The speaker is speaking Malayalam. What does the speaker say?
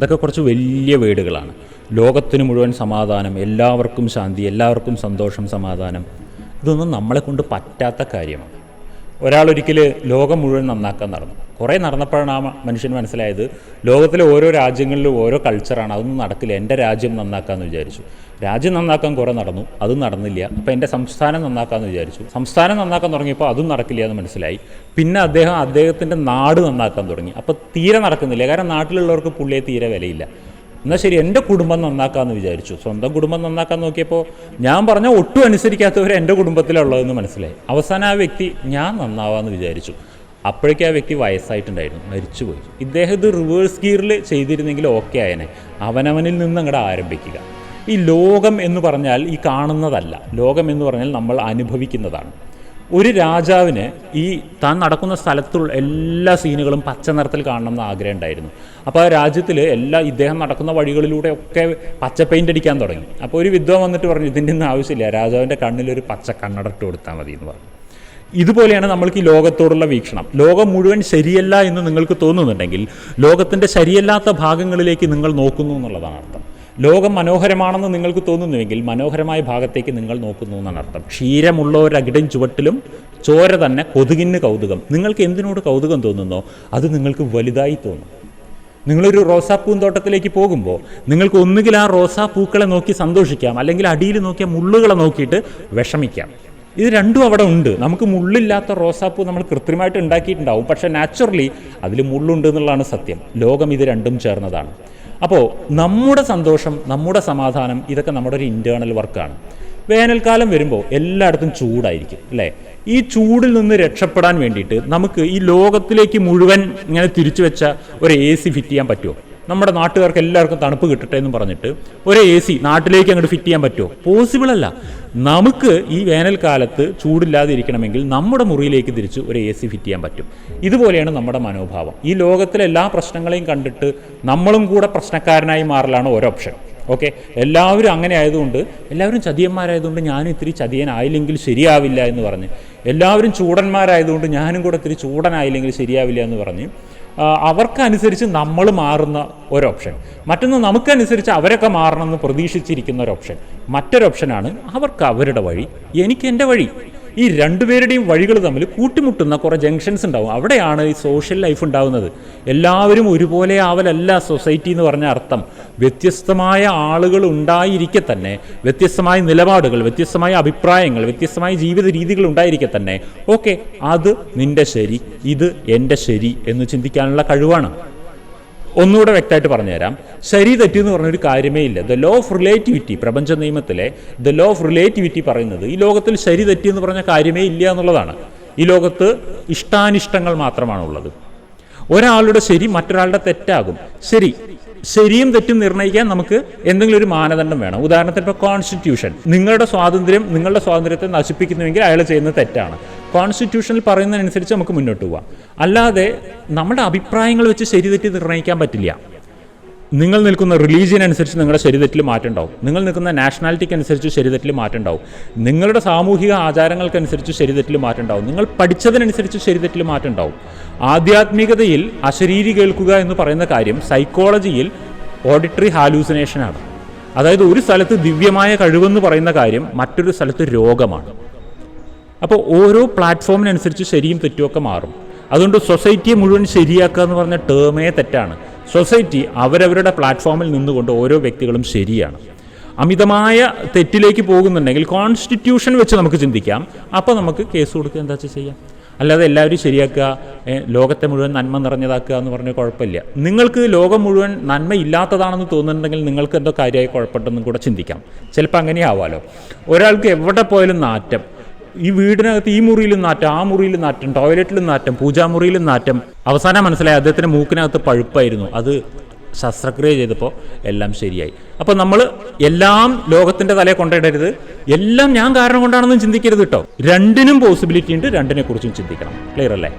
ഇതൊക്കെ കുറച്ച് വലിയ വീടുകളാണ്. ലോകത്തിന് മുഴുവൻ സമാധാനം എല്ലാവർക്കും ശാന്തി എല്ലാവർക്കും സന്തോഷം സമാധാനം. ഇതൊന്നും നമ്മളെ കൊണ്ട് പറ്റാത്ത കാര്യമാണ്. ഒരാളൊരിക്കൽ ലോകം മുഴുവൻ നന്നാക്കാൻ നടന്നു. കുറേ നടന്നപ്പോഴാണ് ആ മനുഷ്യൻ മനസ്സിലായത് ലോകത്തിലെ ഓരോ രാജ്യങ്ങളിലും ഓരോ കൾച്ചറാണ് അതൊന്നും നടക്കില്ല. എന്റെ രാജ്യം നന്നാക്കാമെന്ന് വിചാരിച്ചു. രാജ്യം നന്നാക്കാൻ കുറേ നടന്നു. അതും നടന്നില്ല. അപ്പോൾ എന്റെ സംസ്ഥാനം നന്നാക്കാമെന്ന് വിചാരിച്ചു. സംസ്ഥാനം നന്നാക്കാൻ തുടങ്ങിയപ്പോൾ അതും നടക്കില്ല എന്ന് മനസ്സിലായി. പിന്നെ അദ്ദേഹം അദ്ദേഹത്തിന്റെ നാട് നന്നാക്കാൻ തുടങ്ങി. അപ്പോൾ തീരെ നടക്കുന്നില്ല. കാരണം നാട്ടിലുള്ളവർക്ക് പുള്ളിയെ തീരെ വിലയില്ല. എന്നാൽ ശരി എന്റെ കുടുംബം നന്നാക്കാമെന്ന് വിചാരിച്ചു. സ്വന്തം കുടുംബം നന്നാക്കാൻ നോക്കിയപ്പോൾ ഞാൻ പറഞ്ഞ ഒട്ടും അനുസരിക്കാത്തവർ എന്റെ കുടുംബത്തിലുള്ളതെന്ന് മനസ്സിലായി. അവസാനം ആ വ്യക്തി ഞാൻ നന്നാവാമെന്ന് വിചാരിച്ചു. അപ്പോഴേക്കും ആ വ്യക്തി വയസ്സായിട്ടുണ്ടായിരുന്നു മരിച്ചുപോയി. ഇദ്ദേഹം ഇത് റിവേഴ്സ് ഗിയറിൽ ചെയ്തിരുന്നെങ്കിൽ ഓക്കെ ആയനെ. അവനവനിൽ നിന്ന് അങ്ങോട്ട് ആരംഭിക്കുക. ഈ ലോകം എന്ന് പറഞ്ഞാൽ ഈ കാണുന്നതല്ല. ലോകം എന്ന് പറഞ്ഞാൽ നമ്മൾ അനുഭവിക്കുന്നതാണ്. ഒരു രാജാവിന് ഈ താൻ നടക്കുന്ന സ്ഥലത്തുള്ള എല്ലാ സീനുകളും പച്ച നിറത്തിൽ കാണണം എന്ന് ആഗ്രഹം ഉണ്ടായിരുന്നു. അപ്പോൾ ആ രാജ്യത്തിൽ എല്ലാ ഇദ്ദേഹം നടക്കുന്ന വഴികളിലൂടെ ഒക്കെ പച്ച പെയിന്റ് അടിക്കാൻ തുടങ്ങി. അപ്പോൾ ഒരു വിദ്വാൻ വന്നിട്ട് പറഞ്ഞു ഇതിന്റെ ഒന്നും ആവശ്യമില്ല. രാജാവിന്റെ കണ്ണിലൊരു പച്ച കണ്ണടട്ട് കൊടുത്താൽ മതി എന്ന് പറഞ്ഞു. ഇതുപോലെയാണ് നമ്മൾക്ക് ഈ ലോകത്തോടുള്ള വീക്ഷണം. ലോകം മുഴുവൻ ശരിയല്ല എന്ന് നിങ്ങൾക്ക് തോന്നുന്നുണ്ടെങ്കിൽ ലോകത്തിന്റെ ശരിയല്ലാത്ത ഭാഗങ്ങളിലേക്ക് നിങ്ങൾ നോക്കുന്നു എന്നുള്ളതാണ് അർത്ഥം. ലോകം മനോഹരമാണെന്ന് നിങ്ങൾക്ക് തോന്നുന്നുവെങ്കിൽ മനോഹരമായ ഭാഗത്തേക്ക് നിങ്ങൾ നോക്കുന്നു എന്നാണ് അർത്ഥം. ക്ഷീരമുള്ള ഒരു അകിടൻ ചുവട്ടിലും ചോര തന്നെ കൊതുകിന് കൗതുകം. നിങ്ങൾക്ക് എന്തിനോട് കൗതുകം തോന്നുന്നോ? അത് നിങ്ങൾക്ക് വലുതായി തോന്നും. നിങ്ങളൊരു റോസാപ്പൂന്തോട്ടത്തിലേക്ക് പോകുമ്പോൾ നിങ്ങൾക്ക് ഒന്നുകിൽ ആ റോസാപ്പൂക്കളെ നോക്കി സന്തോഷിക്കാം അല്ലെങ്കിൽ അടിയിൽ നോക്കിയ മുള്ളുകളെ നോക്കിയിട്ട് വിഷമിക്കാം. ഇത് രണ്ടും അവിടെ ഉണ്ട്. നമുക്ക് മുള്ളില്ലാത്ത റോസാപ്പൂ നമ്മൾ കൃത്രിമമായിട്ട് ഉണ്ടാക്കിയിട്ടുണ്ടാവും. പക്ഷേ നാച്ചുറലി അതിൽ മുള്ളുണ്ട് എന്നുള്ളതാണ് സത്യം. ലോകം ഇത് രണ്ടും ചേർന്നതാണ്. അപ്പോൾ നമ്മുടെ സന്തോഷം നമ്മുടെ സമാധാനം ഇതൊക്കെ നമ്മുടെ ഒരു ഇന്റേർണൽ വർക്കാണ് വേനൽക്കാലം വരുമ്പോൾ എല്ലായിടത്തും ചൂടായിരിക്കും അല്ലേ? ഈ ചൂടിൽ നിന്ന് രക്ഷപ്പെടാൻ വേണ്ടിയിട്ട് നമുക്ക് ഈ ലോകത്തിലേക്ക് മുഴുവൻ ഇങ്ങനെ തിരിച്ചു വെച്ച ഒരു എ സി ഫിറ്റ് ചെയ്യാൻ പറ്റുമോ നമ്മുടെ നാട്ടുകാർക്ക് എല്ലാവർക്കും തണുപ്പ് കിട്ടട്ടെ എന്ന് പറഞ്ഞിട്ട് ഒരു എ സി നാട്ടിലേക്ക് അങ്ങോട്ട് ഫിറ്റ് ചെയ്യാൻ പറ്റുമോ? പോസിബിൾ അല്ല. നമുക്ക് ഈ വേനൽക്കാലത്ത് ചൂടില്ലാതെ ഇരിക്കണമെങ്കിൽ നമ്മുടെ മുറിയിലേക്ക് തിരിച്ച് ഒരു എ സി ഫിറ്റ് ചെയ്യാൻ പറ്റും. ഇതുപോലെയാണ് നമ്മുടെ മനോഭാവം. ഈ ലോകത്തിലെ എല്ലാ പ്രശ്നങ്ങളെയും കണ്ടിട്ട് നമ്മളും കൂടെ പ്രശ്നക്കാരനായി മാറലാണ് ഒരു ഓപ്ഷൻ ഓക്കെ എല്ലാവരും അങ്ങനെ ആയതുകൊണ്ട് എല്ലാവരും ചതിയന്മാരായതുകൊണ്ട് ഞാനും ഇത്തിരി ചതിയനായില്ലെങ്കിൽ ശരിയാവില്ല എന്ന് പറഞ്ഞ് എല്ലാവരും ചൂടന്മാരായതുകൊണ്ട് ഞാനും കൂടെ ഇത്തിരി ചൂടനായില്ലെങ്കിൽ ശരിയാവില്ല എന്ന് പറഞ്ഞ് അവർക്കനുസരിച്ച് നമ്മൾ മാറുന്ന ഒരു ഓപ്ഷൻ മറ്റൊന്ന് നമുക്കനുസരിച്ച് അവരൊക്കെ മാറണമെന്ന് പ്രതീക്ഷിച്ചിരിക്കുന്ന ഒരു ഓപ്ഷൻ. മറ്റൊരു ഓപ്ഷനാണ് അവർക്ക് അവരുടെ വഴി എനിക്ക് എന്റെ വഴി. ഈ രണ്ടുപേരുടെയും വഴികൾ തമ്മിൽ കൂട്ടിമുട്ടുന്ന കുറേ ജംഗ്ഷൻസ് ഉണ്ടാവും. അവിടെയാണ് ഈ സോഷ്യൽ ലൈഫ് ഉണ്ടാകുന്നത് എല്ലാവരും ഒരുപോലെ ആവലല്ല സൊസൈറ്റി എന്ന് പറഞ്ഞ അർത്ഥം. വ്യത്യസ്തമായ ആളുകൾ ഉണ്ടായിരിക്കെ തന്നെ വ്യത്യസ്തമായ നിലപാടുകൾ വ്യത്യസ്തമായ അഭിപ്രായങ്ങൾ വ്യത്യസ്തമായ ജീവിത രീതികൾ ഉണ്ടായിരിക്കെ തന്നെ. ഓക്കെ അത് നിന്റെ ശരി ഇത് എന്റെ ശരി എന്ന് ചിന്തിക്കാനുള്ള കഴിവാണ്. ഒന്നുകൂടെ വ്യക്തമായിട്ട് പറഞ്ഞുതരാം. ശരി തെറ്റി എന്ന് പറഞ്ഞൊരു കാര്യമേ ഇല്ല. ദ ലോ ഓഫ് റിലേറ്റിവിറ്റി പ്രപഞ്ച നിയമത്തിലെ ദ ലോ ഓഫ് റിലേറ്റിവിറ്റി പറയുന്നത് ഈ ലോകത്തിൽ ശരി തെറ്റി എന്ന് പറഞ്ഞ കാര്യമേ ഇല്ല എന്നുള്ളതാണ്. ഈ ലോകത്ത് ഇഷ്ടാനിഷ്ടങ്ങൾ മാത്രമാണുള്ളത് ഒരാളുടെ ശരി മറ്റൊരാളുടെ തെറ്റാകും. ശരി ശരിയും തെറ്റും നിർണയിക്കാൻ നമുക്ക് എന്തെങ്കിലും ഒരു മാനദണ്ഡം വേണം. ഉദാഹരണത്തിന് ഇപ്പോൾ കോൺസ്റ്റിറ്റ്യൂഷൻ നിങ്ങളുടെ സ്വാതന്ത്ര്യം നിങ്ങളുടെ സ്വാതന്ത്ര്യത്തെ നശിപ്പിക്കുന്നുവെങ്കിൽ അയാൾ ചെയ്യുന്നത് തെറ്റാണ്. കോൺസ്റ്റിറ്റ്യൂഷനിൽ പറയുന്നതിനനുസരിച്ച് നമുക്ക് മുന്നോട്ട് പോവാം. അല്ലാതെ നമ്മുടെ അഭിപ്രായങ്ങൾ വെച്ച് ശരി തെറ്റി നിർണയിക്കാൻ പറ്റില്ല. നിങ്ങൾ നിൽക്കുന്ന റിലീജിയൻ അനുസരിച്ച് നിങ്ങളുടെ മാറ്റം ഉണ്ടാവും നിങ്ങൾ നിൽക്കുന്ന നാഷണാലിറ്റിക്ക് അനുസരിച്ച് ശരീരത്തിൽ മാറ്റം ഉണ്ടാവും നിങ്ങളുടെ സാമൂഹിക ആചാരങ്ങൾക്കനുസരിച്ച് ശരീരത്തിൽ മാറ്റം ഉണ്ടാവും നിങ്ങൾ പഠിച്ചതിനനുസരിച്ച് ശരീരത്തിൽ മാറ്റം ഉണ്ടാവും ആധ്യാത്മികതയിൽ അശരീരി കേൾക്കുക എന്ന് പറയുന്ന കാര്യം സൈക്കോളജിയിൽ ഓഡിറ്ററി ഹാലൂസിനേഷനാണ് അതായത് ഒരു സ്ഥലത്ത് ദിവ്യമായ കഴിവെന്ന് പറയുന്ന കാര്യം മറ്റൊരു സ്ഥലത്ത് രോഗമാണ്. അപ്പോൾ ഓരോ പ്ലാറ്റ്ഫോമിനനുസരിച്ച് ശരിയും തെറ്റുമൊക്കെ മാറും. അതുകൊണ്ട് സൊസൈറ്റിയെ മുഴുവൻ ശരിയാക്കുക എന്ന് പറഞ്ഞ ടേമേ തെറ്റാണ്. സൊസൈറ്റി അവരവരുടെ പ്ലാറ്റ്ഫോമിൽ നിന്നുകൊണ്ട് ഓരോ വ്യക്തികളും ശരിയാണ്. അമിതമായ തെറ്റിലേക്ക് പോകുന്നുണ്ടെങ്കിൽ കോൺസ്റ്റിറ്റ്യൂഷൻ വെച്ച് നമുക്ക് ചിന്തിക്കാം. അപ്പോൾ നമുക്ക് കേസ് കൊടുക്കുക എന്താ വെച്ചാൽ ചെയ്യാം? അല്ലാതെ എല്ലാവരും ശരിയാക്കുക ലോകത്തെ മുഴുവൻ നന്മ നിറഞ്ഞതാക്കുക എന്ന് പറഞ്ഞാൽ കുഴപ്പമില്ല. നിങ്ങൾക്ക് ലോകം മുഴുവൻ നന്മ ഇല്ലാത്തതാണെന്ന് തോന്നുന്നുണ്ടെങ്കിൽ നിങ്ങൾക്ക് എന്തോ കാര്യമായി കുഴപ്പമുണ്ടെന്നും കൂടെ ചിന്തിക്കാം. ചിലപ്പോൾ അങ്ങനെ ആവാലോ ഒരാൾക്ക് എവിടെ പോയാലും നാറ്റം. ഈ വീടിനകത്ത് ഈ മുറിയിലും നാറ്റം ആ മുറിയിലും നാറ്റം ടോയ്ലറ്റിലും നാറ്റം പൂജാമുറിയിലും നാറ്റം. അവസാനം മനസ്സിലായി അദ്ദേഹത്തിന്റെ മൂക്കിനകത്ത് പഴുപ്പായിരുന്നു. അത് ശസ്ത്രക്രിയ ചെയ്തപ്പോൾ എല്ലാം ശരിയായി. അപ്പോൾ നമ്മൾ എല്ലാം ലോകത്തിന്റെ തലയെ കൊണ്ടിടരുത്. എല്ലാം ഞാൻ കാരണം കൊണ്ടാണെന്നും ചിന്തിക്കരുത് കേട്ടോ രണ്ടിനും പോസിബിലിറ്റി ഉണ്ട് രണ്ടിനെ കുറിച്ചും ചിന്തിക്കണം. ക്ലിയർ അല്ലേ?